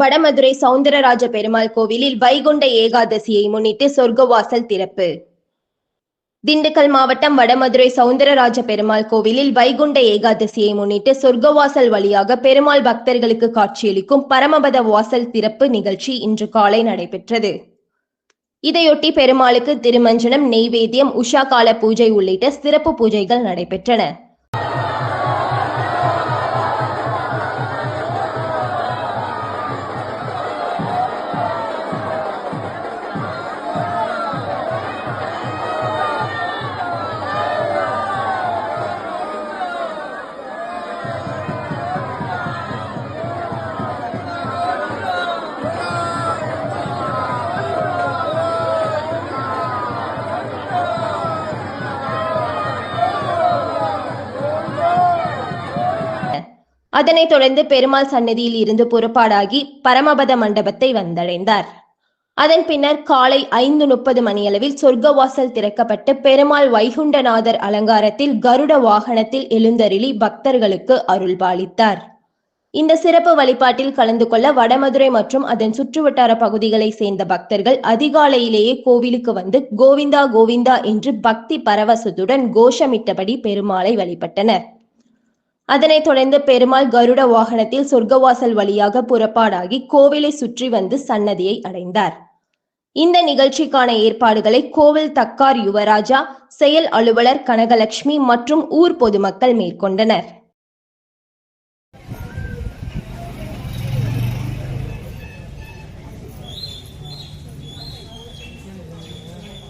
வடமதுரை சவுந்தரராஜ பெருமாள் கோவிலில் வைகுண்ட ஏகாதசியை முன்னிட்டு சொர்க்கவாசல் திறப்பு. திண்டுக்கல் மாவட்டம் வடமதுரை சவுந்தரராஜ பெருமாள் கோவிலில் வைகுண்ட ஏகாதசியை முன்னிட்டு சொர்க்கவாசல் வழியாக பெருமாள் பக்தர்களுக்கு காட்சியளிக்கும் பரமபத வாசல் திறப்பு நிகழ்ச்சி இன்று காலை நடைபெற்றது. இதையொட்டி பெருமாளுக்கு திருமஞ்சனம் நெய்வேத்தியம் உஷா கால பூஜை உள்ளிட்ட சிறப்பு பூஜைகள் நடைபெற்றன. அதனைத் தொடர்ந்து பெருமாள் சன்னதியில் இருந்து புறப்பாடாகி பரமபத மண்டபத்தை வந்தடைந்தார். அதன் பின்னர் காலை ஐந்து முப்பது மணியளவில் சொர்க்கவாசல் திறக்கப்பட்டு பெருமாள் வைகுண்டநாதர் அலங்காரத்தில் கருட வாகனத்தில் எழுந்தருளி பக்தர்களுக்கு அருள்பாலித்தார். இந்த சிறப்பு வழிபாட்டில் கலந்து கொள்ள வடமதுரை மற்றும் அதன் சுற்றுவட்டார பகுதிகளை சேர்ந்த பக்தர்கள் அதிகாலையிலேயே கோவிலுக்கு வந்து கோவிந்தா கோவிந்தா என்று பக்தி பரவசத்துடன் கோஷமிட்டபடி பெருமாளை வழிபட்டனர். அதனைத் தொடர்ந்து பெருமாள் கருட வாகனத்தில் சொர்க்கவாசல் வழியாக புறப்பாடாகி கோவிலை சுற்றி வந்து சன்னதியை அடைந்தார். இந்த நிகழ்ச்சிக்கான ஏற்பாடுகளை கோவில் தக்கார் யுவராஜா செயல் அலுவலர் கனகலட்சுமி மற்றும் ஊர் பொதுமக்கள் மேற்கொண்டனர்.